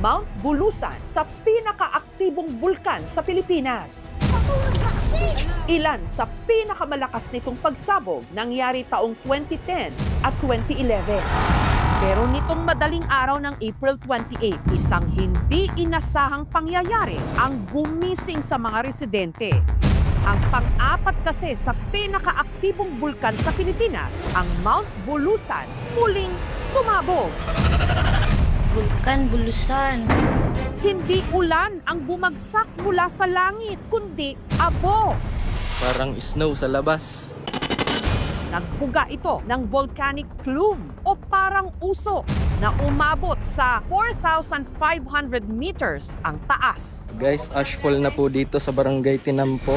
Mount Bulusan sa pinakaaktibong bulkan sa Pilipinas. Ilan sa pinakamalakas nitong pagsabog nangyari taong 2010 at 2011. Pero nitong madaling araw ng April 28, isang hindi inasahang pangyayari ang gumising sa mga residente. Ang pang-apat kasi sa pinakaaktibong bulkan sa Pilipinas, ang Mount Bulusan, muling sumabog. Bulkan, bulusan. Hindi ulan ang bumagsak mula sa langit, kundi abo. Parang snow sa labas. Nagbuga ito ng volcanic plume o parang uso na umabot sa 4,500 meters ang taas. Guys, ashfall na po dito sa barangay Tinampo.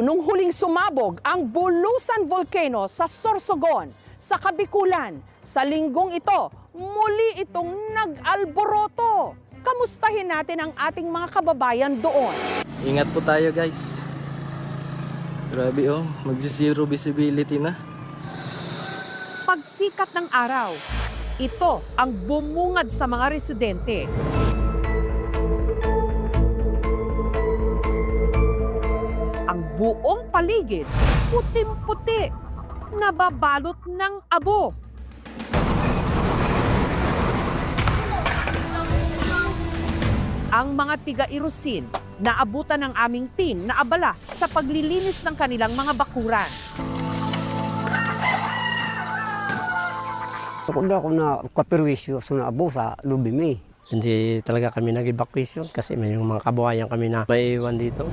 Nung huling sumabog ang Bulusan Volcano sa Sorsogon, sa Kabikulan. Sa linggong ito, muli itong nag-alboroto. Kamustahin natin ang ating mga kababayan doon. Ingat po tayo guys. Grabe oh, magsi-zero visibility na. Pagsikat ng araw, ito ang bumungad sa mga residente. Buong paligid, putim-puti, nababalot ng abo. Ang mga tiga-Irusin, naabutan ng aming team na abala sa paglilinis ng kanilang mga bakuran. Kung ako na kapirwisyo so na abo sa Lubimi. Hindi talaga kami nag-evacuation kasi may mga kabuhayan kami na maiwan dito.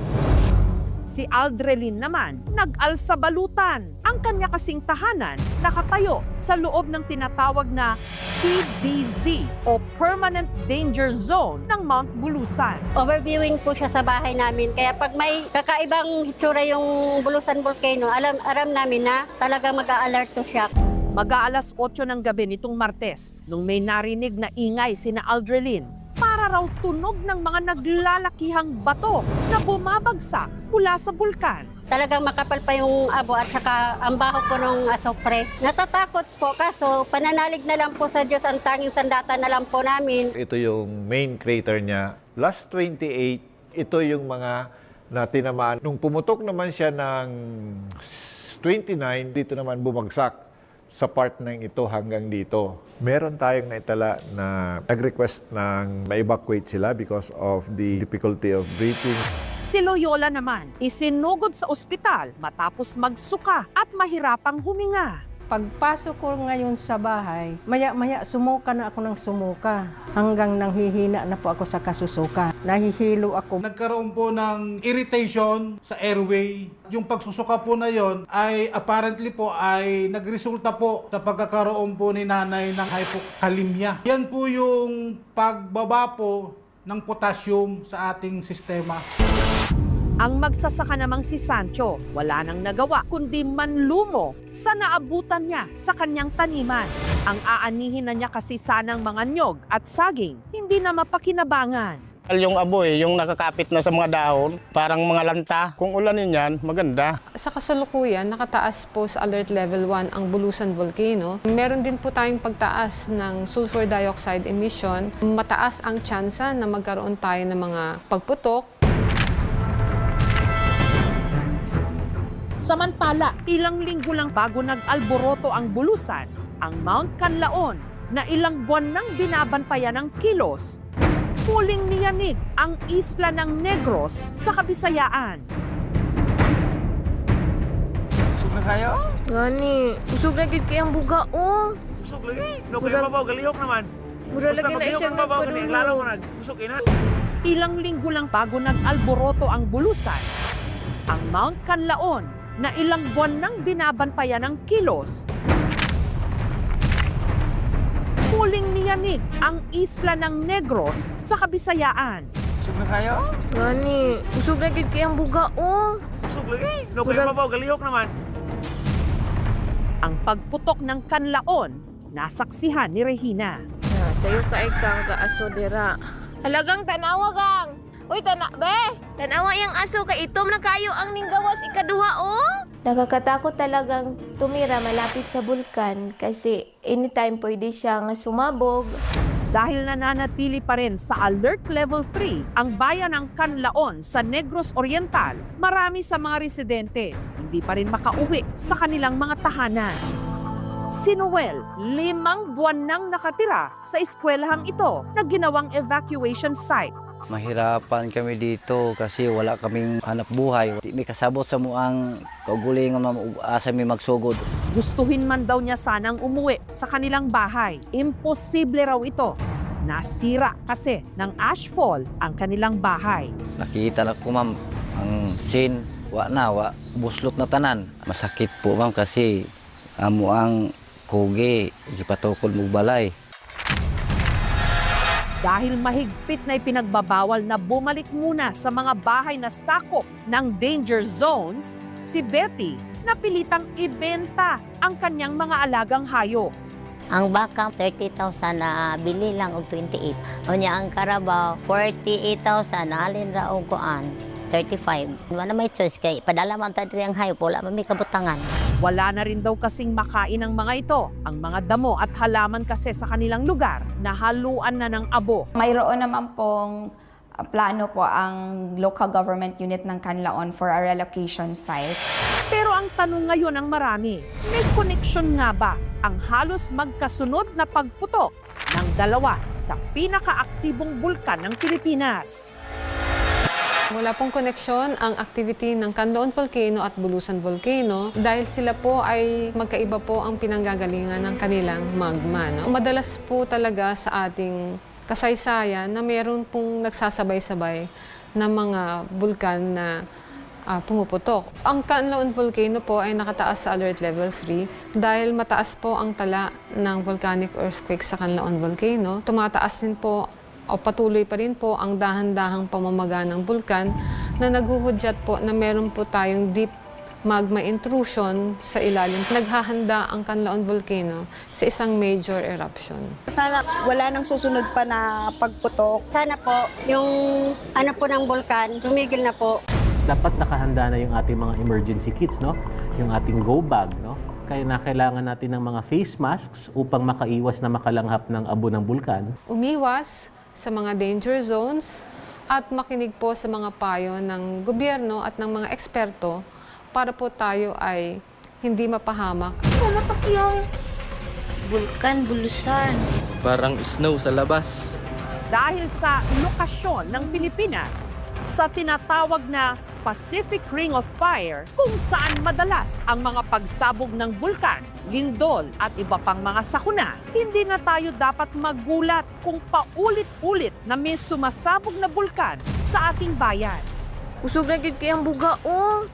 Si Aldrelin naman, nag-alsa balutan. Ang kanya kasing tahanan nakatayo sa loob ng tinatawag na PDZ o Permanent Danger Zone ng Mount Bulusan. Overviewing po siya sa bahay namin. Kaya pag may kakaibang hitsura yung Bulusan Volcano, alam, aram namin na talaga mag-a-alert to siya. Mag-aalas 8 ng gabi nitong Martes nung may narinig na ingay sina Aldrelin para raw tunog ng mga naglalakihang bato na bumabagsak mula sa bulkan. Talagang makapal pa yung abo at saka ang baho po ng asopre. Natatakot po kaso pananalig na lang po sa Diyos ang tanging sandata na lang po namin. Ito yung main crater niya. Last 28, ito yung mga na tinamaan. Nung pumutok naman siya ng 29, dito naman bumagsak sa part ng ito hanggang dito. Meron tayong naitala na nag-request ng ma-evacuate sila because of the difficulty of breathing. Si Loyola naman, isinugod sa ospital matapos magsuka at mahirapang huminga. Pagpasok ko ngayon sa bahay, maya-maya sumuka na ako ng sumuka. Hanggang nanghihina na po ako sa kasusuka. Nahihilo ako. Nagkaroon po ng irritation sa airway. Yung pagsusuka po na yon ay apparently po ay nagresulta po sa pagkakaroon po ni nanay ng hypokalemia. Yan po yung pagbaba po ng potassium sa ating sistema. Ang magsasaka namang si Sancho, wala nang nagawa kundi manlumo sa naabutan niya sa kanyang taniman. Ang aanihin na niya kasi sanang mga nyog at saging, hindi na mapakinabangan. Yung aboy, yung nakakapit na sa mga dahon, parang mga lanta. Kung ulanin yan, maganda. Sa kasalukuyan, nakataas po sa alert level 1 ang Bulusan Volcano. Meron din po tayong pagtaas ng sulfur dioxide emission. Mataas ang tsansa na magkaroon tayo ng mga pagputok. Samantala, ilang linggo lang bago nag-alboroto ang bulusan, ang Mount Canlaon na ilang buwan nang binabantayan ng kilos, muling niyanig ang isla ng Negros sa Kabisayaan. Usog na kayo? Gani, usog na gid kayang buga oh. Usog lagi. No, kayo mabaw, galihok naman. Mura lagi na siya mabaw, ang lalo mo nagpadulong. nag. Usog ina. Ilang linggo lang bago nag-alboroto ang bulusan, ang Mount Canlaon na ilang buwan nang binabantayan ng kilos, muling niyanig ang isla ng Negros sa Kabisayaan. Usog na kayo? Gani, usog na gid kayang buga oh. Usog lagi. No, kayo mabaw, galihok naman. Ang pagputok ng Canlaon, nasaksihan ni Regina. Na, sayo ka kang kaaso dira. Halagang tanawa gang. Uy, tana, be! Tanawa yung aso ka itom na kayo ang ninggawas ikaduha, oh! Nakakatakot talagang tumira malapit sa bulkan kasi anytime pwede siyang sumabog. Dahil nananatili pa rin sa Alert Level 3 ang bayan ng Canlaon sa Negros Oriental, marami sa mga residente hindi pa rin makauwi sa kanilang mga tahanan. Si Noel, limang buwan nang nakatira sa eskwelahang ito na ginawang evacuation site. Mahirapan kami dito kasi wala kaming hanap buhay. Di may kasabot sa muang kaugulingon na asa mi magsugod. Gustuhin man daw niya sanang umuwi sa kanilang bahay. Imposible raw ito. Nasira kasi ng ashfall ang kanilang bahay. Nakita na ko ma'am ang scene wa na wa buslot na tanan. Masakit po ma'am kasi amo ang kugi gipatukod mo balay. Dahil mahigpit na ipinagbabawal na bumalik muna sa mga bahay na sakop ng danger zones, si Betty napilitang ibenta ang kanyang mga alagang hayop. Ang baka 30,000 na bili lang og 28. O niya ang karabaw 48,000 na alin ra og kuan 35. Wala may choice kay padala man ta diri ang hayop wala man may kabutangan. Wala na rin daw kasing makain ang mga ito. Ang mga damo at halaman kasi sa kanilang lugar na haluan na ng abo. Mayroon naman pong uh, plano po ang local government unit ng Canlaon for a relocation site. Pero ang tanong ngayon ng marami, may connection nga ba ang halos magkasunod na pagputok ng dalawa sa pinakaaktibong bulkan ng Pilipinas? Wala pong koneksyon ang activity ng Canlaon Volcano at Bulusan Volcano dahil sila po ay magkaiba po ang pinanggagalingan ng kanilang magma. No? Madalas po talaga sa ating kasaysayan na meron pong nagsasabay-sabay na mga bulkan na ah, pumuputok. Ang Canlaon Volcano po ay nakataas sa Alert Level 3 dahil mataas po ang tala ng volcanic earthquake sa Canlaon Volcano. Tumataas din po o patuloy pa rin po ang dahan-dahang pamamaga ng bulkan na naghuhudyat po na meron po tayong deep magma intrusion sa ilalim. Naghahanda ang Canlaon Volcano sa isang major eruption. Sana wala nang susunod pa na pagputok. Sana po yung ano po ng bulkan tumigil na po. dapat nakahanda na yung ating mga emergency kits, no? Yung ating go bag, no? Kaya na kailangan natin ng mga face masks upang makaiwas na makalanghap ng abo ng bulkan. Umiwas sa mga danger zones at makinig po sa mga payo ng gobyerno at ng mga eksperto para po tayo ay hindi mapahamak Pumatok yung bulkan, bulusan. Parang snow sa labas. Dahil sa lokasyon ng Pilipinas sa tinatawag na Pacific Ring of Fire kung saan madalas ang mga pagsabog ng bulkan, lindol at iba pang mga sakuna. Hindi na tayo dapat magulat kung paulit-ulit na may sumasabog na bulkan sa ating bayan. Kusog na gid kayang buga, oh.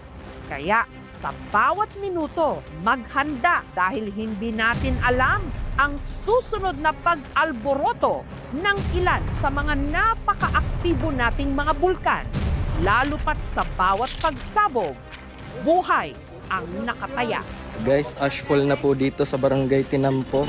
Kaya sa bawat minuto, maghanda dahil hindi natin alam ang susunod na pag-alboroto ng ilan sa mga napakaaktibo nating mga bulkan. Lalo pat sa bawat pagsabog, buhay ang nakataya. Guys, ashfall na po dito sa Barangay Tinampo.